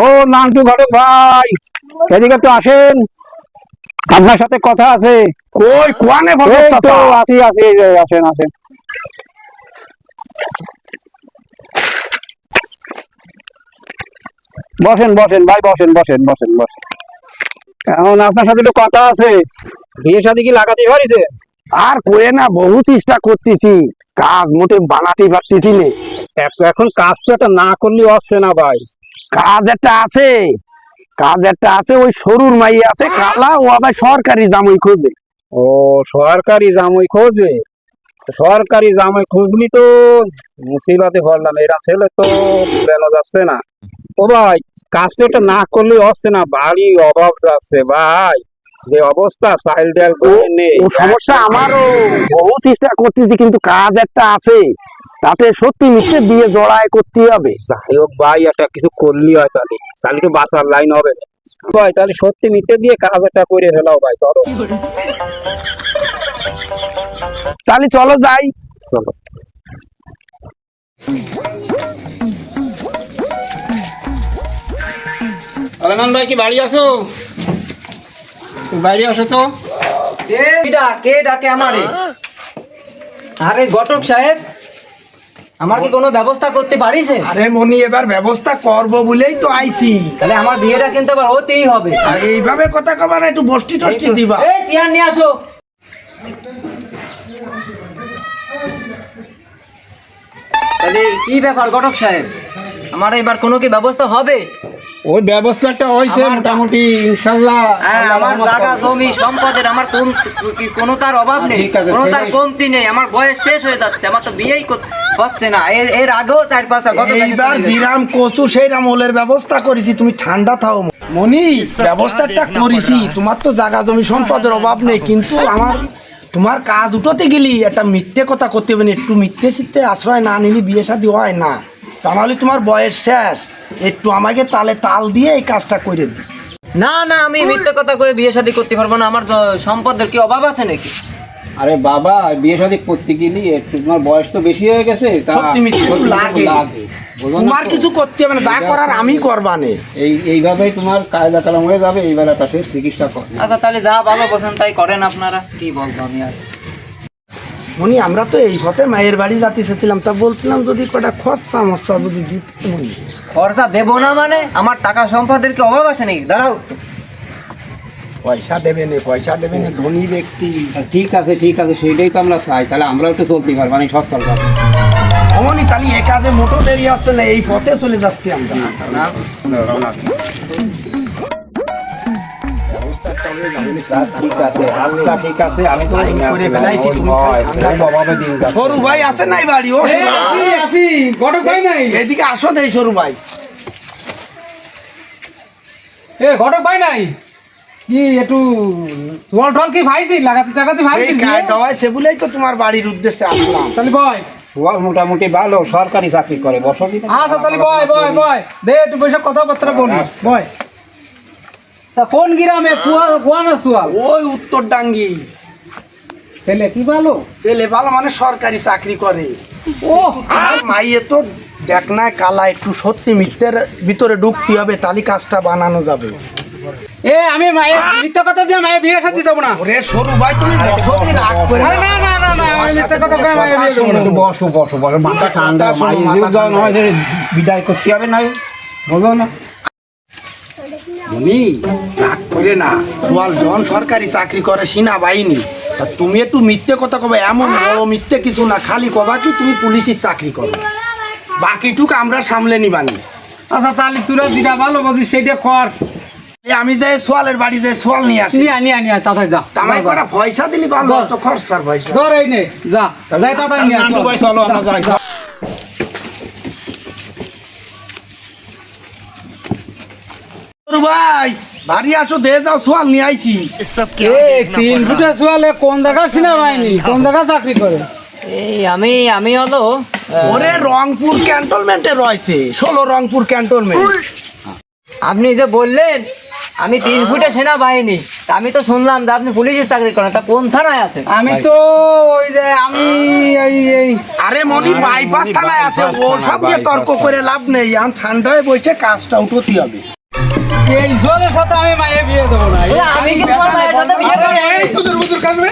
ও নান্টু ঘটক ভাই এদিকে তো আসেন। আপনার সাথে কথা আছে। কই কোয়ানে তো আসি আসি আসেন আসেন বসেন বসেন ভাই বসেন বসেন বসেন বসেন। এখন আপনার সাথে তো কথা আছে। বিয়ে সাথে কি লাগাতে পারিছে? আর কয়ে না বহু চেষ্টা করতেছি। কাজ মোটে বানাতে পারতেছি নে। এখন কাজ তো একটা না করলে হচ্ছে না ভাই। কাজ একটা আছে। কাজ একটা আছে ওই সরুর মাই আছে কালা ও আবার সরকারি জামই খোঁজে। ও সরকারি জামাই খোঁজে? সরকারি জামাই খুঁজলি তো মুসিবাতে পড়লাম এরা ছেলে তো বেন যাচ্ছে না। ও ভাই কাজটা একটা না করলে হচ্ছে না বাড়ি অভাব যাচ্ছে ভাই। যে অবস্থা চাইল ডাল করে নেই সমস্যা আমারও বহু চেষ্টা করতেছি কিন্তু কাজ একটা আছে। তাতে সত্যি মিথ্যে দিয়ে জড়ায় করতে হবে। যাই হোক ভাই একটা কিছু করলি হয় তাহলে তাহলে তো বাঁচার লাইন হবে। ভাই তাহলে সত্যি মিথ্যে দিয়ে কাজ একটা করে ফেলাও ভাই চলো। তাহলে চলো যাই। চলো। আলেমান ভাই কি বাড়ি আসো বাইরে আসো তো। কে ডা- কে ডাকে আমারে? আরে ঘটক সাহেব। আমার কি কোনো ব্যবস্থা করতে পারিস আরে মনি এবার ব্যবস্থা করব বলেই তো আইছি। তাহলে আমার বিয়েটা কিন্তু আবার হতেই হবে। আর এইভাবে কথা কবা না একটু বষ্টি টষ্টি দিবা। এই চেয়ার নিয়ে আসো। তাহলে কি ব্যাপার ঘটক সাহেব? আমার এবার কোনো কি ব্যবস্থা হবে? ওই ব্যবস্থাটা হয়েছে মোটামুটি ইনশাল্লাহ হ্যাঁ আমার জায়গা জমি সম্পদের আমার কোন কি কোনো তার অভাব নেই কোনো তার কমতি নেই আমার বয়স শেষ হয়ে যাচ্ছে আমার তো বিয়েই হচ্ছে না। এর এর আগেও চার পাঁচটা গত এইবার জিরাম কচু সেই রামলের ব্যবস্থা করেছি তুমি ঠান্ডা থাও। মনি ব্যবস্থাটা করেছি তোমার তো জায়গা জমি সম্পদের অভাব নেই কিন্তু আমার তোমার কাজ উঠোতে গেলি একটা মিথ্যে কথা করতে হবে না একটু মিথ্যে সিদ্ধে আশ্রয় না নিলে বিয়ে শাদী হয় না। তা নাহলে তোমার বয়স শেষ। একটু আমাকে তালে তাল দিয়ে এই কাজটা করে দিই না না আমি মিথ্যে কথা কয়ে বিয়ে শাদী করতে পারব না। আমার জ- সম্পদের কি অভাব আছে নাকি? আরে বাবা বিয়ে শাদী করতে গেলি একটু তোমার বয়স তো বেশি হয়ে গেছে তা সত্যি মিথ্যে সত্যি লাগে। লাগে। বোঝো না তোমার তো? কিছু করতে হবে না যা করার আমি করবানে এই এইভাবেই তোমার কায়দা কালাম হয়ে যাবে এই বেলাটা সে চিকিৎসা কর আচ্ছা তাহলে যা ভালো বোঝেন তাই করেন আপনারা। কি বলব আমি আর? মনি আমরা তো এই পথে মায়ের বাড়ি যাতে চেয়েছিলাম তা বলছিলাম যদি কটা খরচা মশা যদি দিতে মনি। খরচা দেবো না মানে? আমার টাকা সম্পদের কি অভাব আছে নাকি? দাঁড়াও। পয়সা দেবে না পয়সা দেবে না ধনী ব্যক্তি। ঠিক আছে ঠিক আছে সেইটাই তো আমরা চাই। তাহলে আমরাও একটু চলতে পারব মানে সস্তাল পাবো অমনি তাহলে এ কাজে মোটো দেরি আসছে না এই পথে চলে যাচ্ছি আমরা। না। ঠিক আছে আচ্ছা ঠিক আছে আমি তো করে ফেলাইছি, তুমি ঠান্ডা খুব অভাবে দিন সরু ভাই। আছে নাই বাড়ি ও সরু ভাই। এদিকে আসো দেই সরু ভাই। এ ঘটক ভাই নাই। কি একটু জল টল কি ভাইছি? লাগাতে টাগাতে ভাইছি সে বলেই তো তোমার বাড়ির উদ্দেশ্যে আসলাম। তাহলে বয়। সোয়াল মোটামুটি ভালো সরকারি চাকরি করে বসতি। আচ্ছা তাহলে বয় বয় বয়। দে একটু বসে কথাবার্তা বলবি বয়। তা কোন গ্রামে? কুয়া কুয়া না সুয়াল ওই উত্তর ডাঙ্গি। ছেলে কি ভালো? ছেলে ভালো মানে সরকারি চাকরি করে। ও! আর মাইয়ে তো দেখ না কালা একটু সত্যি মিথ্যের ভিতরে ঢুকতে হবে তাহলে কাজটা বানানো যাবে। এ আমি মায়ের মিথ্যা কথা দিয়ে মায়ের বিয়ে সাথে দেবো না। ওরে সরু ভাই তুমি বসতি রাগ করে আরে না না না না আমি মিথ্যা কথা কয়ে মায়ের বিয়ে দেবো না। একটু বসো বসো বসো মাথা ঠান্ডা নয় বিদায় করতে হবে না বোঝো না। উনি রাগ করে না। সোয়াল জন সরকারি চাকরি করে সিনা বাহিনী তা তুমি একটু মিথ্যে কথা কবে? এমন বড় মিথ্যে কিছু না খালি কবা কি তুমি পুলিশের চাকরি করো। বাকিটুক আমরা সামলে নিবানি আচ্ছা তাহলে তোরা যেটা ভালো বুঝিস সেইটা কর। আমি যাই সোয়ালের বাড়ি যাই সোয়াল নিয়ে আসি। নিয়ে নিয়ে নিয়ে তাড়াতাড়ি যা। তামাই যা, কটা পয়সা দিলি? ভালো। তো খরচার পয়সা। ধর এই নে যা। যাই তাড়াতাড়ি নিয়ে চলো। আমরা যাই ভাই বাড়ি আসো দে যাও সোয়াল নিয়ে আইছি। তিন ফুটে সোয়ালে কোন জায়গা সিনা পাইনি? কোন জায়গা চাকরি করে? এই আমি আমি হলো ওরে রংপুর ক্যান্টনমেন্টে রয়েছে ষোলো রংপুর ক্যান্টনমেন্ট। আপনি যে বললেন আমি তিন ফুটে সেনাবাহিনী তা আমি তো শুনলাম যে আপনি পুলিশের চাকরি করেন তা কোন থানায় আছে? আমি তো ওই যে আমি এই এই আরে মনি বাইপাস থানায় আছে ও সব নিয়ে তর্ক করে লাভ নেই এখন ঠান্ডায় বসে কাজটা উঠোতে হবে। এই জলের সাথে আমি মায়ের বিয়ে দেবো না। আমি কি তোমার মায়ের সাথে বিয়ে করব এই সুদূর বুদুর কানবে